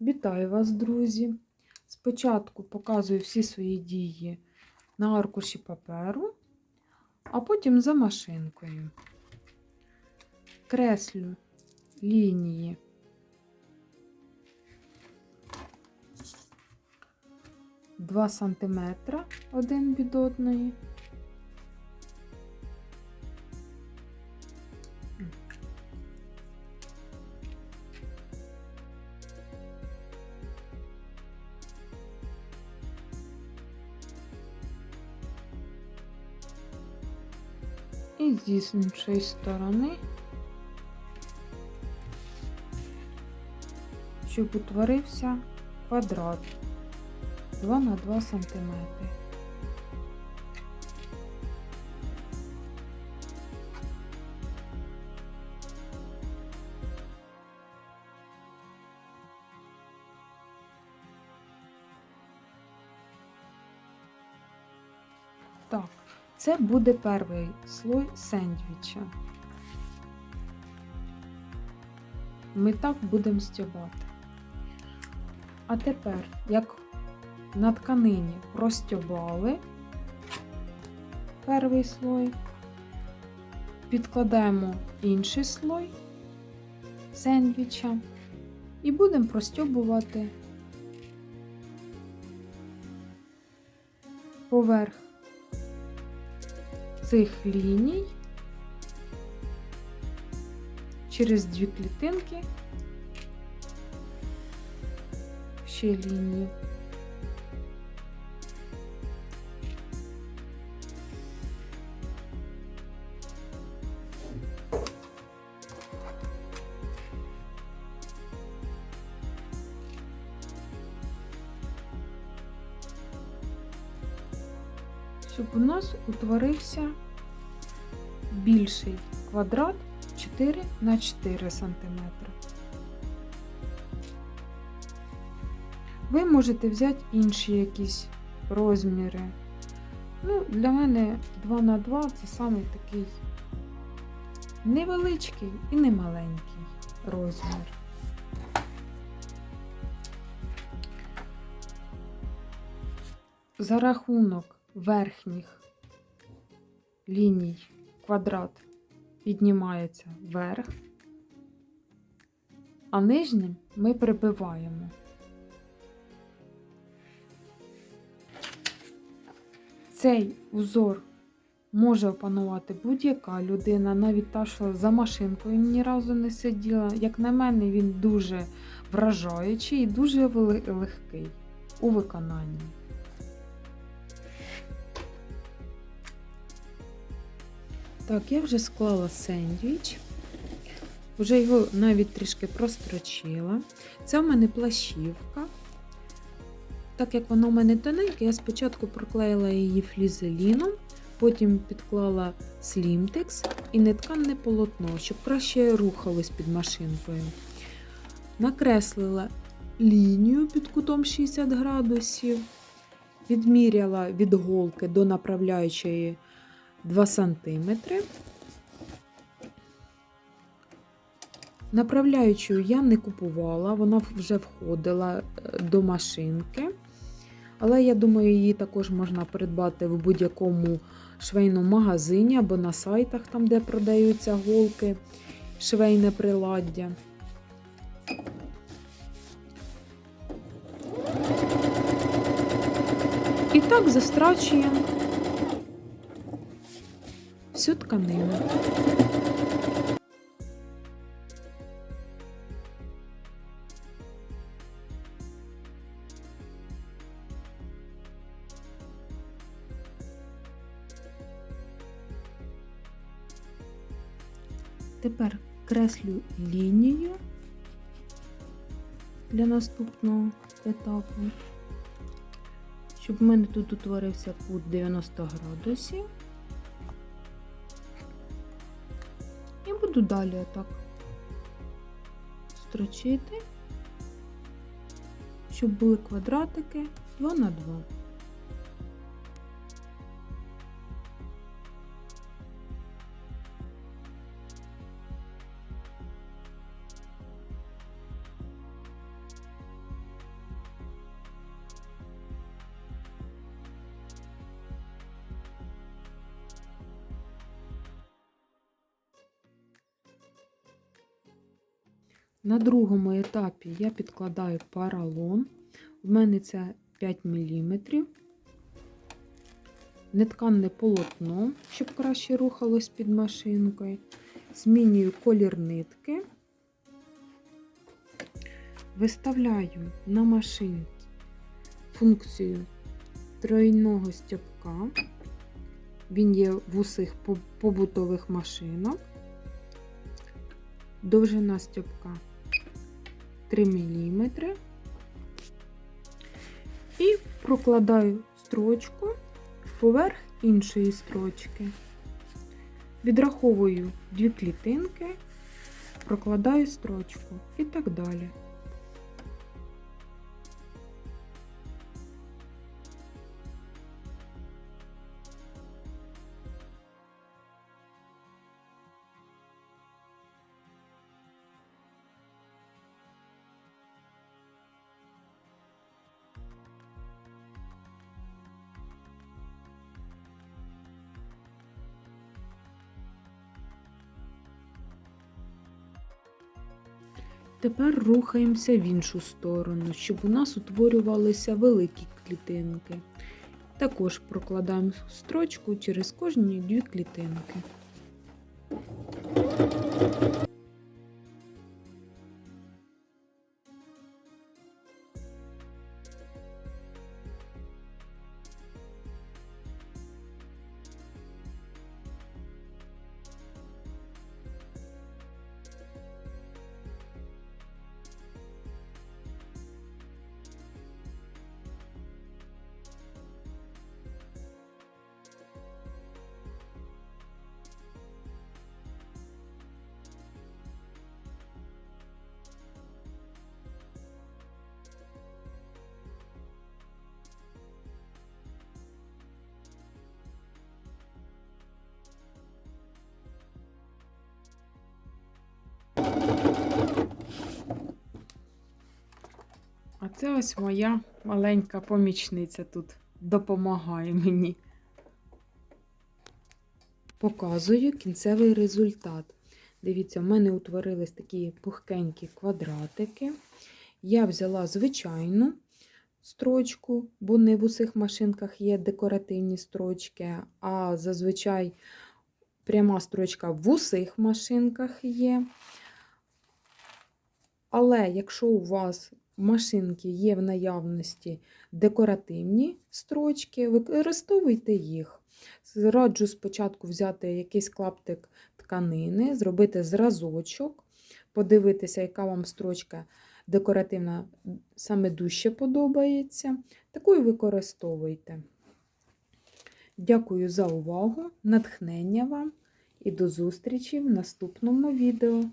Вітаю вас, друзі! Спочатку показую всі свої дії на аркуші паперу, а потім за машинкою. Креслю лінії. Два сантиметра один від одної. І з іншої сторони, щоб утворився квадрат. 2 на 2 сантиметри. Так, це буде перший слой сендвіча. Ми так будемо стібати. А тепер, як на тканині розтібали перший слой, підкладаємо інший слой сендвіча і будемо простьобувати поверх цих ліній через дві клітинки ще лінії. Щоб у нас утворився більший квадрат 4 на 4 см. Ви можете взяти інші якісь розміри. Ну, Для мене 2 на 2 це самий такий невеличкий і не маленький розмір. За рахунок верхніх ліній квадрат піднімається вверх, а нижнім ми прибиваємо. Цей узор може опанувати будь-яка людина, навіть та, що за машинкою ні разу не сиділа. Як на мене, він дуже вражаючий і дуже легкий у виконанні. Так, я вже склала сендвіч, вже його навіть трішки прострочила. Це в мене плащівка. Так як вона у мене тоненька, я спочатку проклеїла її флізеліном, потім підклала слімтекс і нетканне полотно, щоб краще рухалось під машинкою. Накреслила лінію під кутом 60 градусів, відміряла від голки до направляючої 2 см. Направляючу я не купувала, вона вже входила до машинки. Але я думаю, її також можна придбати в будь-якому швейному магазині або на сайтах, там, де продаються голки, швейне приладдя. І так застрачуємо всю тканину. Тепер креслю лінію для наступного етапу, щоб в мене тут утворився кут 90 градусів. Буду далі отак строчити, щоб були квадратики 2 на 2. На другому етапі я підкладаю паралон. У мене це 5 мм. Нетканне полотно, щоб краще рухалось під машинкою. Змінюю колір нитки. Виставляю на машинці функцію тройного стяпка. Він є в усіх побутових машинах. Довжина стяпка 3 мм. І прокладаю строчку поверх іншої строчки. Відраховую дві клітинки, прокладаю строчку і так далі. Тепер рухаємося в іншу сторону, щоб у нас утворювалися великі клітинки. Також прокладаємо строчку через кожні дві клітинки. А це ось моя маленька помічниця тут допомагає мені. Показую кінцевий результат. Дивіться, в мене утворились такі пухкенькі квадратики. Я взяла звичайну строчку, бо не в усіх машинках є декоративні строчки, а зазвичай пряма строчка в усіх машинках є. Але якщо у вас машинки є в наявності декоративні строчки, використовуйте їх. Раджу спочатку взяти якийсь клаптик тканини, зробити зразочок, подивитися, яка вам строчка декоративна саме дужче подобається. Таку і використовуйте. Дякую за увагу, натхнення вам і до зустрічі в наступному відео.